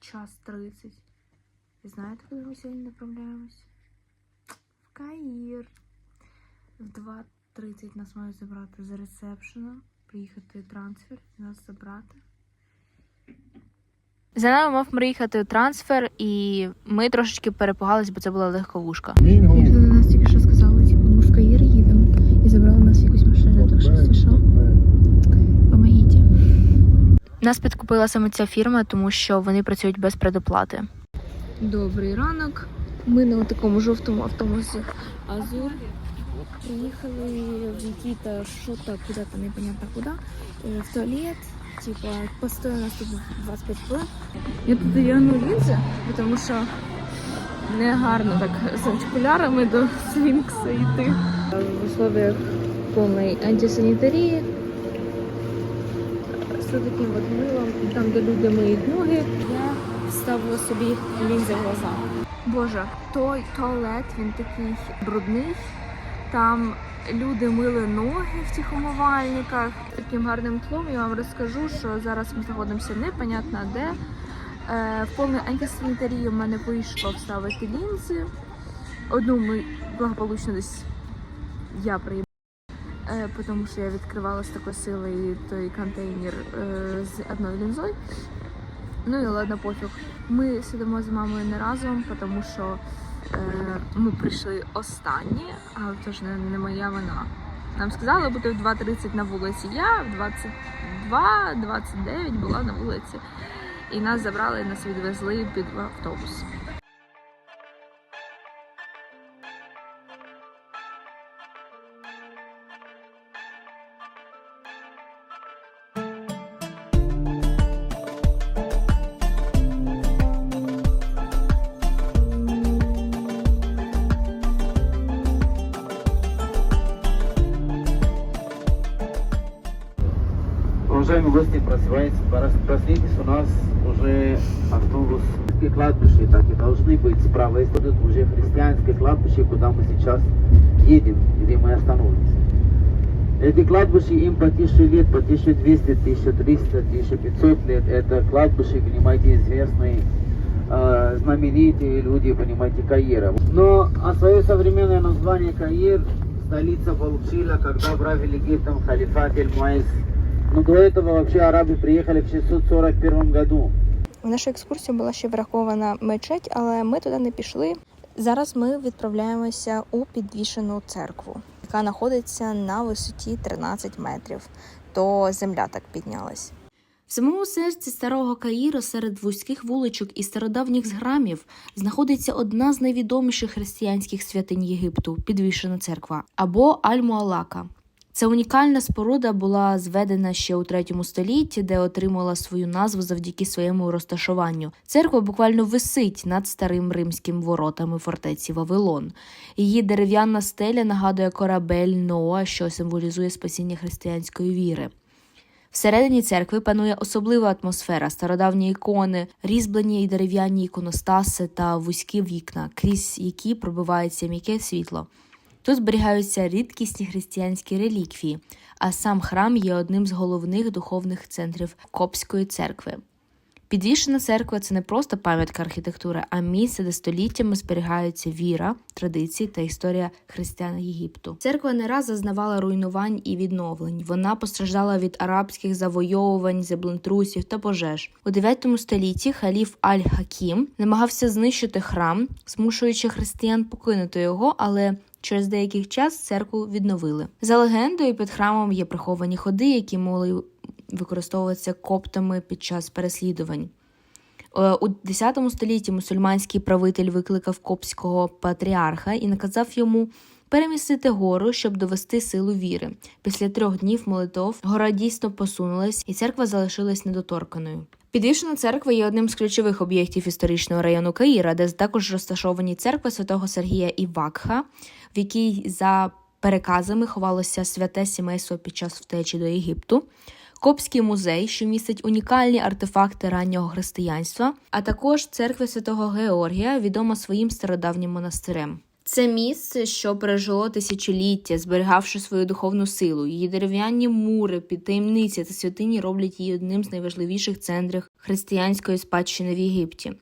час 30. І знаєте, куди ми сьогодні направляємось? В Каїр. В 2.30 нас мають забрати з ресепшена, приїхати трансфер і нас забрати. За нами мав приїхати трансфер, і ми трошечки перепугались, бо це була легковушка. Як до нас тільки що сказали, типу, ми в Каїр їдемо і забрали нас в якусь машину, так що якщо що, помогіть. Нас підкупила саме ця фірма, тому що вони працюють без предоплати. Добрий ранок. Ми на такому жовтому автобусі Азур. Приїхали в який-то що-то куди-то непонятно куди. е, В туалет. Типа, постояли у нас тут 25 хвилин. Я тут одягну лінзи, тому що не гарно так з окулярами до свінкса йти. В условиях повної антисанітарії з таким от милом, там, де люди миють ноги, я ставила собі лінзи в глаза. Боже, той туалет, він такий брудний. Там люди мили ноги в цих умивальниках. Таким гарним тлом я вам розкажу, що зараз ми знаходимося непонятно де. Е, в повній антисанітарії в мене вийшло вставити лінзи. Одну ми благополучно десь я приїхала. Е, тому що я відкривала з такої сили той контейнер е, з одною лінзою. Ну і ладно, пофіг. Ми сидимо з мамою не разом, тому що е, ми прийшли останні, а це ж не, не моя вина. Нам сказали бути в 2.30 на вулиці. Я в 22-29 була на вулиці. І нас забрали, нас відвезли під автобус. Уважаемые гости, просыпайтесь, прос- проснитесь, у нас уже автобус кладбище, так и должны быть. Справа есть это уже христианское кладбище, куда мы сейчас едем, где мы остановимся. Эти кладбища им по 1000 лет, по 1200, 1300, 1500 лет. Это кладбище, понимаете, известные, э, знаменитые люди, понимаете, Каира. Но а свое современное название Каир столица получила, когда правили Египтом халифат Эль-Муайз. Но до этого вообще арабы приехали в 641 году. В нашу екскурсію була ще врахована мечеть, але ми туди не пішли. Зараз ми відправляємося у підвішену церкву, яка знаходиться на висоті 13 метрів. То земля так піднялась. В самому серці старого Каїра серед вузьких вуличок і стародавніх зграмів знаходиться одна з найвідоміших християнських святинь Єгипту підвішена церква або Аль-Муалака. Ця унікальна споруда була зведена ще у третьому столітті, де отримала свою назву завдяки своєму розташуванню. Церква буквально висить над старим римським воротами фортеці Вавилон. Її дерев'яна стеля нагадує корабель Ноа, що символізує спасіння християнської віри. Всередині церкви панує особлива атмосфера, стародавні ікони, різьблені і дерев'яні іконостаси та вузькі вікна, крізь які пробивається м'яке світло. Тут зберігаються рідкісні християнські реліквії, а сам храм є одним з головних духовних центрів Копської церкви. Підвішена церква це не просто пам'ятка архітектури, а місце, де століттями зберігаються віра, традиції та історія християн Єгипту. Церква не раз зазнавала руйнувань і відновлень. Вона постраждала від арабських завойовувань, землетрусів та пожеж. У 9 столітті халіф Аль-Хакім намагався знищити храм, змушуючи християн покинути його, але Через деякий час церкву відновили. За легендою, під храмом є приховані ходи, які могли використовуватися коптами під час переслідувань. Е, У X столітті мусульманський правитель викликав копського патріарха і наказав йому перемістити гору, щоб довести силу віри. Після трьох днів молитов гора дійсно посунулась, і церква залишилась недоторканою. Підвішена церква є одним з ключових об'єктів історичного району Каїра, де також розташовані церква святого Сергія і Вакха, в якій за переказами ховалося святе сімейство під час втечі до Єгипту. Копський музей, що містить унікальні артефакти раннього християнства, а також церква святого Георгія, відома своїм стародавнім монастирем. Це місце, що пережило тисячоліття, зберігавши свою духовну силу. Її дерев'яні мури, підтаємниці та святині роблять її одним з найважливіших центрів християнської спадщини в Єгипті.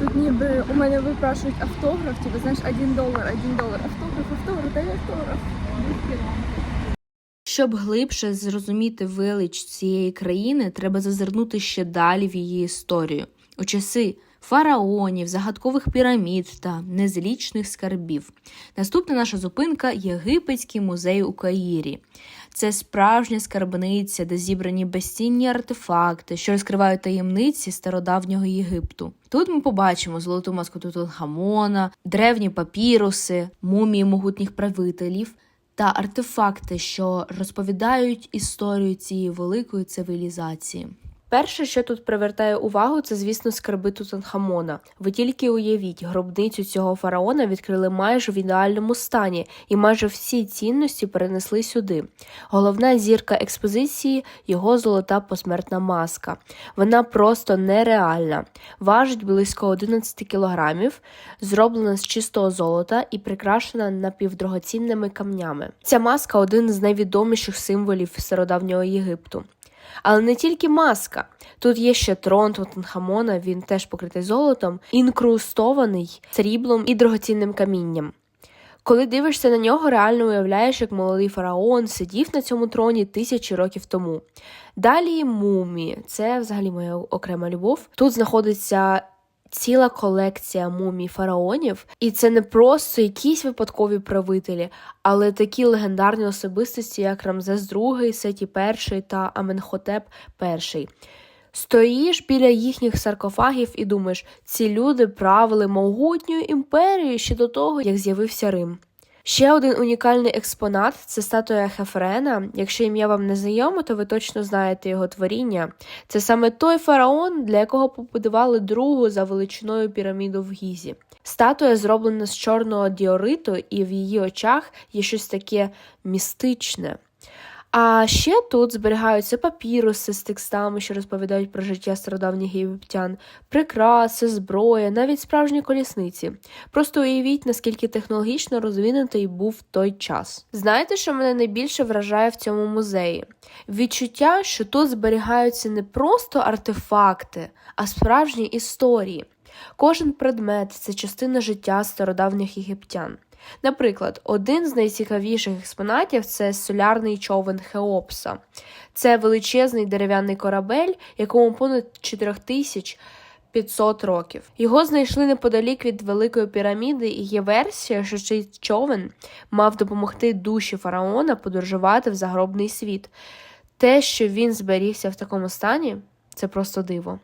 Тут ніби у мене випрашують автограф, типу, знаєш, один долар, один долар, автограф, автограф, дай автограф. Щоб глибше зрозуміти велич цієї країни, треба зазирнути ще далі в її історію у часи фараонів, загадкових пірамід та незлічних скарбів. Наступна наша зупинка Єгипетський музей у Каїрі. Це справжня скарбниця, де зібрані безцінні артефакти, що розкривають таємниці стародавнього Єгипту. Тут ми побачимо золоту маску Тутанхамона, древні папіруси, мумії могутніх правителів та артефакти, що розповідають історію цієї великої цивілізації. Перше, що тут привертає увагу, це, звісно, скарби Тутанхамона. Ви тільки уявіть, гробницю цього фараона відкрили майже в ідеальному стані, і майже всі цінності перенесли сюди. Головна зірка експозиції його золота посмертна маска. Вона просто нереальна. Важить близько 11 кілограмів, зроблена з чистого золота і прикрашена напівдрогоцінними камнями. Ця маска один з найвідоміших символів стародавнього Єгипту. Але не тільки маска. Тут є ще трон Тутанхамона, він теж покритий золотом, інкрустований сріблом і дорогоцінним камінням. Коли дивишся на нього, реально уявляєш, як молодий фараон сидів на цьому троні тисячі років тому. Далі мумі, це взагалі моя окрема любов. Тут знаходиться ціла колекція мумій фараонів, і це не просто якісь випадкові правителі, але такі легендарні особистості, як Рамзес II, Сеті І та Аменхотеп І. Стоїш біля їхніх саркофагів і думаєш, ці люди правили могутньою імперією ще до того, як з'явився Рим. Ще один унікальний експонат це статуя Хефрена. Якщо ім'я вам не знайоме, то ви точно знаєте його творіння. Це саме той фараон, для якого побудували другу за величиною піраміду в Гізі. Статуя зроблена з чорного діориту, і в її очах є щось таке містичне. А ще тут зберігаються папіруси з текстами, що розповідають про життя стародавніх єгиптян, прикраси, зброя, навіть справжні колісниці. Просто уявіть, наскільки технологічно розвинутий був той час. Знаєте, що мене найбільше вражає в цьому музеї? Відчуття, що тут зберігаються не просто артефакти, а справжні історії. Кожен предмет це частина життя стародавніх єгиптян. Наприклад, один з найцікавіших експонатів це солярний човен Хеопса. Це величезний дерев'яний корабель, якому понад 4500 років. Його знайшли неподалік від Великої піраміди, і є версія, що цей човен мав допомогти душі фараона подорожувати в загробний світ. Те, що він зберігся в такому стані, це просто диво.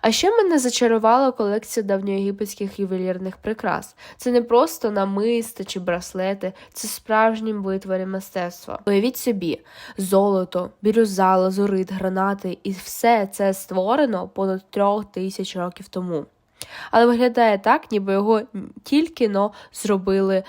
А ще мене зачарувала колекція давньоєгипетських ювелірних прикрас. Це не просто намисти чи браслети, це справжні витвори мистецтва. Уявіть собі, золото, бірюза, лазурит, гранати, і все це створено понад трьох тисяч років тому. Але виглядає так, ніби його тільки но зробили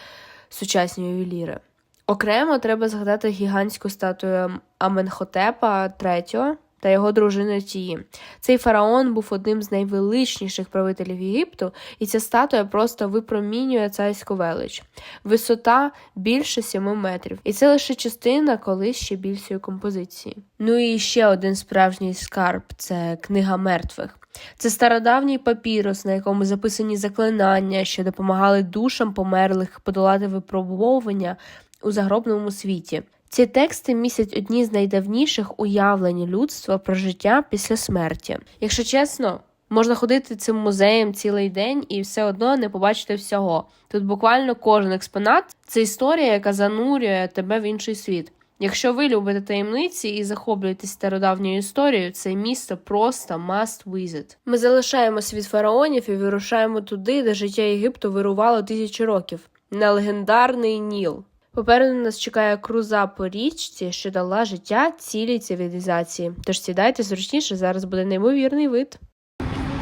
сучасні ювеліри. Окремо треба згадати гігантську статую Аменхотепа III та його дружини Тії. Цей фараон був одним з найвеличніших правителів Єгипту, і ця статуя просто випромінює царську велич. Висота більше 7 метрів, і це лише частина колись ще більшої композиції. Ну і ще один справжній скарб це книга мертвих. Це стародавній папірус, на якому записані заклинання, що допомагали душам померлих подолати випробовування у загробному світі. Ці тексти містять одні з найдавніших уявлень людства про життя після смерті. Якщо чесно, можна ходити цим музеєм цілий день і все одно не побачити всього. Тут буквально кожен експонат це історія, яка занурює тебе в інший світ. Якщо ви любите таємниці і захоплюєтесь стародавньою історією, це місто просто must visit. Ми залишаємо світ фараонів і вирушаємо туди, де життя Єгипту вирувало тисячі років на легендарний Ніл. Попереду нас чекає круза по річці, що дала життя цілій цивілізації. Тож сідайте зручніше, зараз буде неймовірний вид.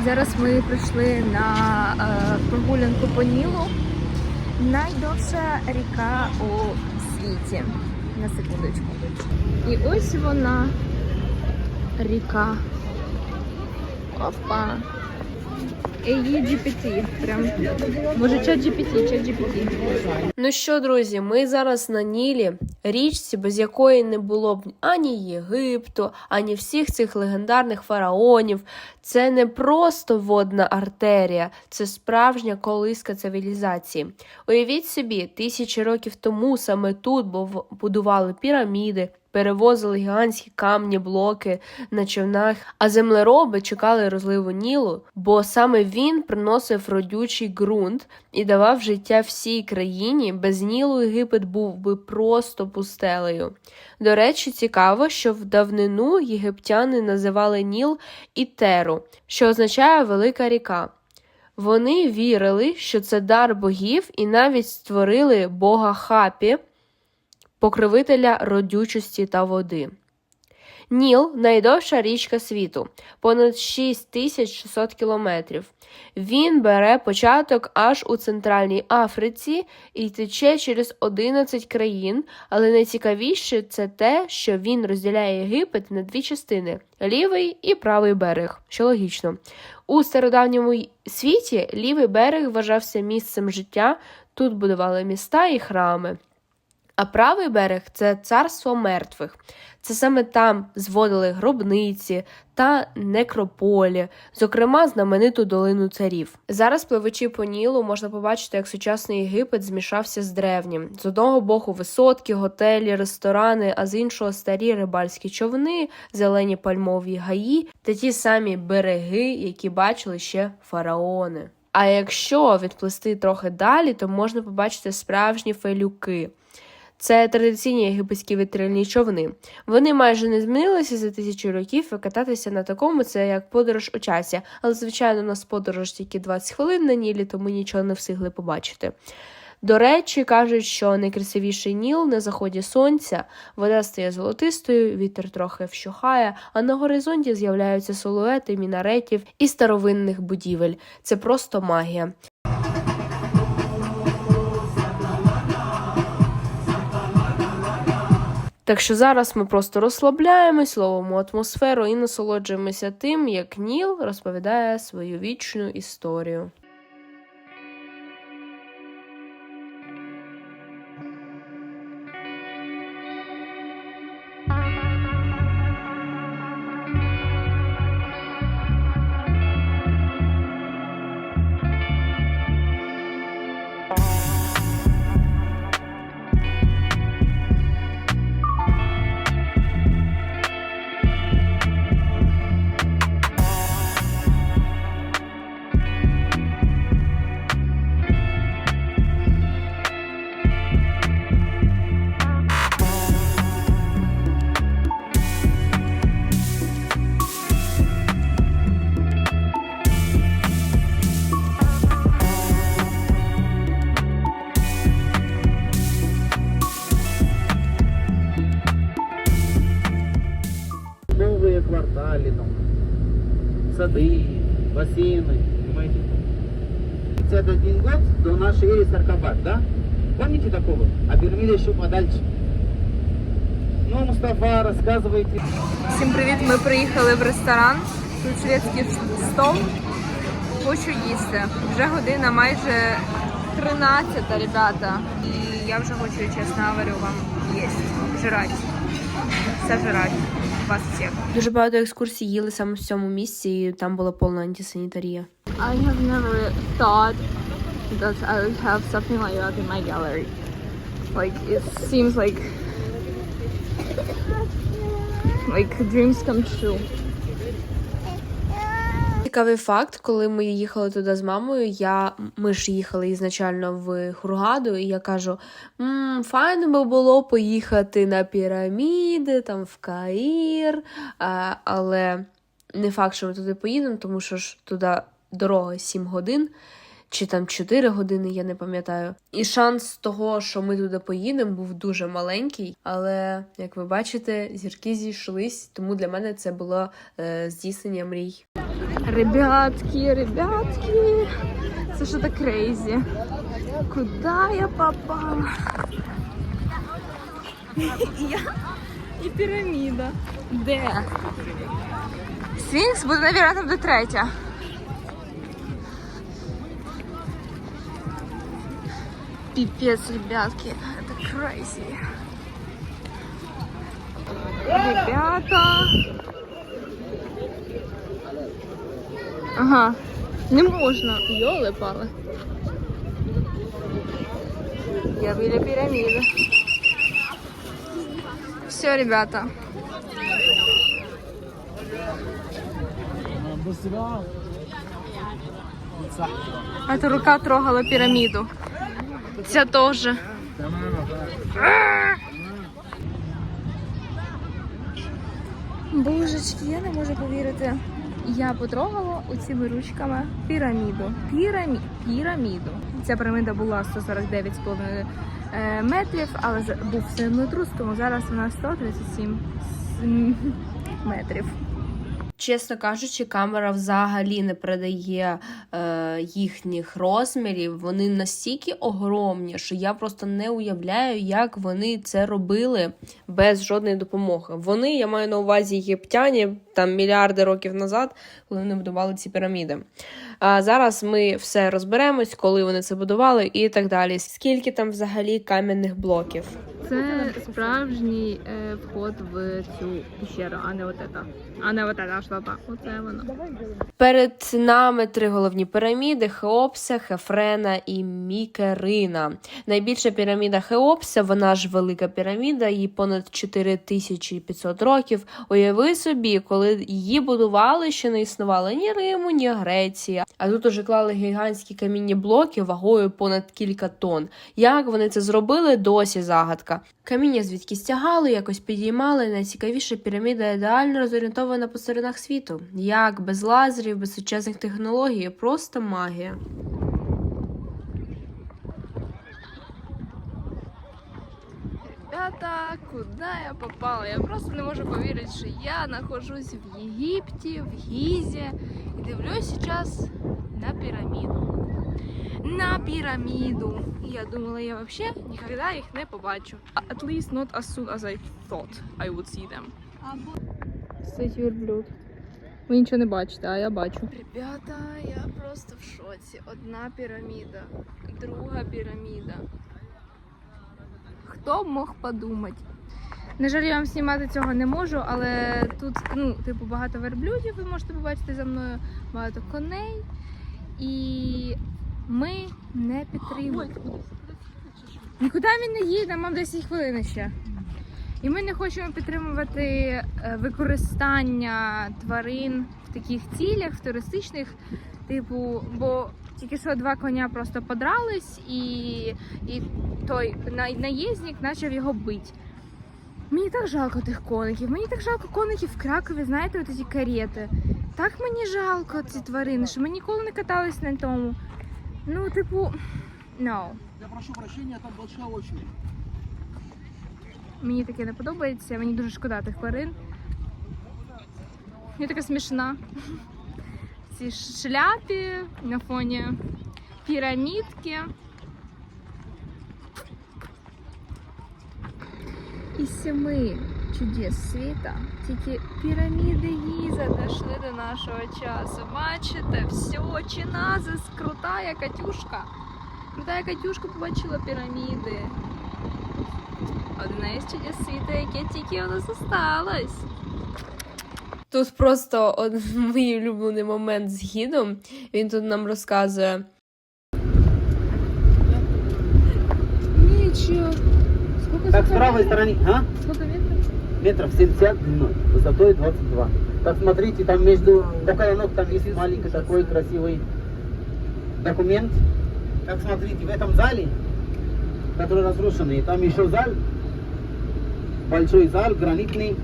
Зараз ми прийшли на е, прогулянку по Нілу. Найдовша ріка у світі. На секундочку. І ось вона ріка. Опа. AI GPT. Прям. Може, чат GPT, чат GPT. Ну що, друзі, ми зараз на Нілі, річці, без якої не було б ані Єгипту, ані всіх цих легендарних фараонів. Це не просто водна артерія, це справжня колиска цивілізації. Уявіть собі, тисячі років тому саме тут будували піраміди, перевозили гігантські камні, блоки на човнах, а землероби чекали розливу Нілу, бо саме він приносив родючий ґрунт і давав життя всій країні. Без Нілу Єгипет був би просто пустелею. До речі, цікаво, що в давнину єгиптяни називали Ніл Ітеру, що означає велика ріка. Вони вірили, що це дар богів, і навіть створили бога Хапі, покровителя родючості та води. Ніл найдовша річка світу, понад 6600 кілометрів. Він бере початок аж у Центральній Африці і тече через 11 країн, але найцікавіше це те, що він розділяє Єгипет на дві частини лівий і правий берег, що логічно. У стародавньому світі лівий берег вважався місцем життя, тут будували міста і храми. А правий берег це царство мертвих. Це саме там зводили гробниці та некрополі, зокрема знамениту долину царів. Зараз, пливучи по Нілу, можна побачити, як сучасний Єгипет змішався з древнім. З одного боку висотки, готелі, ресторани, а з іншого старі рибальські човни, зелені пальмові гаї та ті самі береги, які бачили ще фараони. А якщо відплисти трохи далі, то можна побачити справжні фелюки. Це традиційні єгипетські вітрильні човни. Вони майже не змінилися за тисячу років, і кататися на такому це як подорож у часі. Але, звичайно, у нас подорож тільки 20 хвилин на Нілі, тому нічого не встигли побачити. До речі, кажуть, що найкрасивіший Ніл на заході сонця, вода стає золотистою, вітер трохи вщухає, а на горизонті з'являються силуети мінаретів і старовинних будівель. Це просто магія. Так що зараз ми просто розслабляємось, ловимо атмосферу і насолоджуємося тим, як Ніл розповідає свою вічну історію. сады, бассейны, понимаете? 51 год до нашей эры Саркабад, да? Помните такого? А пирамида еще подальше. Ну, Мустафа, рассказывайте. Всім привіт! Ми приїхали в ресторан. Тут шведський стол. Хочу їсти. Вже година майже 13, ребята. І я вже хочу, чесно говорю, вам їсти. Жрать. Сожрать. Вас всіх. Дуже багато екскурсій їли саме в цьому місці, і там була повна антисанітарія. I have never thought that I would have something like that in my gallery. Like it seems like like dreams come true. Цікавий факт, коли ми їхали туди з мамою, я ми ж їхали ізначально в Хургаду, і я кажу: М, файно би було поїхати на піраміди, там в Каїр, а, але не факт, що ми туди поїдемо, тому що ж туди дорога 7 годин. Чи там 4 години, я не пам'ятаю. І шанс того, що ми туди поїдемо, був дуже маленький. Але, як ви бачите, зірки зійшлись, тому для мене це було е, здійснення мрій. Ребятки, ребятки, це що то крейзі. Куда я попала? я і піраміда. Де? Сфінкс буде, мабуть, там де третя. Пипец, ребятки, это crazy. Ребята. Ага, не можна. Йоли пали. Я біля піраміди. Все, ребята. Эта рука трогала пирамиду. Ця теж. Божечки, я не можу повірити. Я потрогала оціми ручками піраміду. Пірамі... Піраміду. Ця піраміда була 149,5 е, метрів, але був землетрус, тому зараз вона 137 с- метрів. Чесно кажучи, камера взагалі не передає е, їхніх розмірів. Вони настільки огромні, що я просто не уявляю, як вони це робили без жодної допомоги. Вони, я маю на увазі єгиптяні, там мільярди років назад, коли вони будували ці піраміди. А зараз ми все розберемось, коли вони це будували і так далі. Скільки там взагалі кам'яних блоків? Це справжній е, вход в цю пещеру, а не от ета. А не от ета штата. Оце воно. Перед нами три головні піраміди: Хеопса, Хефрена і Мікерина. Найбільша піраміда Хеопса, вона ж велика піраміда, їй понад 4500 років. Уяви собі, коли її будували, ще не існувало ні Риму, ні Греції. А тут уже клали гігантські камінні блоки вагою понад кілька тонн. Як вони це зробили, досі загадка. Каміння звідки стягали, якось підіймали. Найцікавіша піраміда ідеально розорієнтована по сторонах світу. Як без лазерів, без сучасних технологій, просто магія. Ребята, куда я попала? Я просто не можу повірити, що я нахожусь в Єгипті, в Гізі і дивлюсь зараз на піраміду. На піраміду. І я думала, я вообще ніколи їх не побачу. At least not as soon as I thought I would see them. Стоїть верблюд. Ви нічого не бачите, а я бачу. Ребята, я просто в шоці. Одна піраміда, друга піраміда. Хто б мог подумати? На жаль, я вам знімати цього не можу, але тут, ну, типу, багато верблюдів, ви можете побачити за мною, багато коней. І ми не підтримуємо. Нікуди ми не їдемо, вам 10 хвилин ще. І ми не хочемо підтримувати е, використання тварин в таких цілях, в туристичних, типу, бо тільки що два коня просто подрались, і, і той на- наїзник почав його бити. Мені так жалко тих коників. Мені так жалко коників в Кракові, знаєте, ці карети. Так мені жалко ці тварини, що ми ніколи не катались на тому. Ну, типу, no. Я прошу прощения, там большая очередь. Мені таке не подобається, мені дуже шкода тих тварин. Я така смішна. В цій шляпі на фоні пірамідки. Із семи чудес світа тільки піраміди Гіза дійшли до нашого часу. Бачите, все, Чиназис, крутая Катюшка. Крутая Катюшка побачила піраміди. Одне із чудес світу, яке тільки у нас осталось. Тут просто один мій улюблений момент з гідом. Він тут нам розказує. Нічого. Сколько Так, с правой стороны, а? Сколько? Метров 70 длиной, высотой 22. Так, смотрите, там между, около ног там есть маленький такой красивый документ. Так, смотрите, в этом зале, который разрушенный, там еще зал, большой зал, гранитный.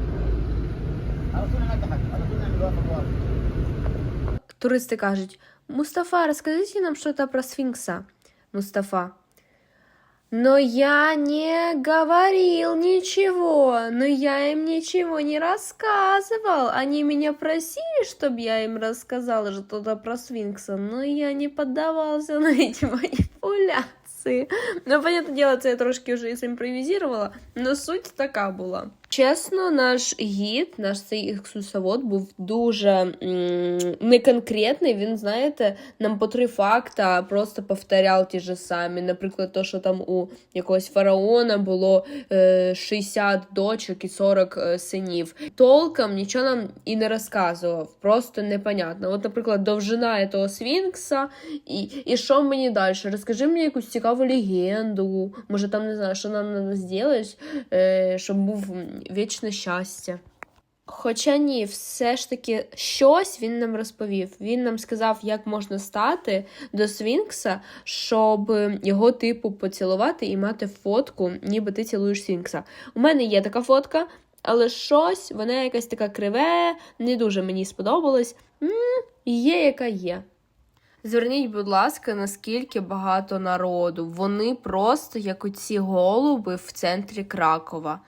Туристи кажуть: Мустафа, розкажіть нам щось про сфінкса. Мустафа. Но я не говорил ничего, но я им ничего не рассказывал. Они меня просили, чтобы я им рассказала что-то про сфинкса, но я не поддавался на эти манипуляции. Ну, понятное дело, я трошки вже імпровізувала, но суть така була. Чесно, наш гід, наш цей екскурсовод був дуже м, неконкретний. Він, знаєте, нам по три факта просто повторяв ті ж самі. Наприклад, то, що там у якогось фараона було е, 60 дочок і 40 е, синів. Толком нічого нам і не розказував, просто непонятно. От, наприклад, довжина того Свінкса, і, і що мені далі? Розкажи мені якусь цікаву легенду. Може, там не знаю, що нам треба зробити, е, щоб був вічне щастя. Хоча ні, все ж таки щось він нам розповів. Він нам сказав, як можна стати до Свінкса, щоб його типу поцілувати і мати фотку, ніби ти цілуєш Свінкса. У мене є така фотка, але щось, вона якась така криве, не дуже мені сподобалось. М, є, яка є. Зверніть, будь ласка, наскільки багато народу. Вони просто як оці голуби в центрі Кракова.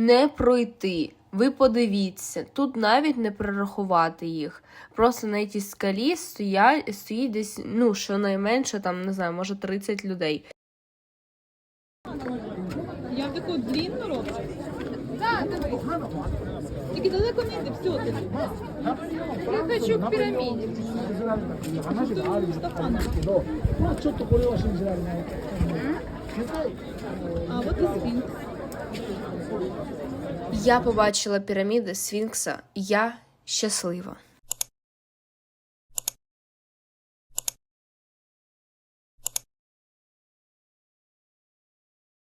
Не пройти. Ви подивіться, тут навіть не прорахувати їх. Просто на цій скалі стоять, стоїть десь, ну, щонайменше, там, не знаю, може 30 людей. Я таку длинну роблю? Так, дивись. Тільки далеко не йди, все. Я хочу к піраміді. А от і сфінкс. Я побачила піраміди Сфінкса, я щаслива.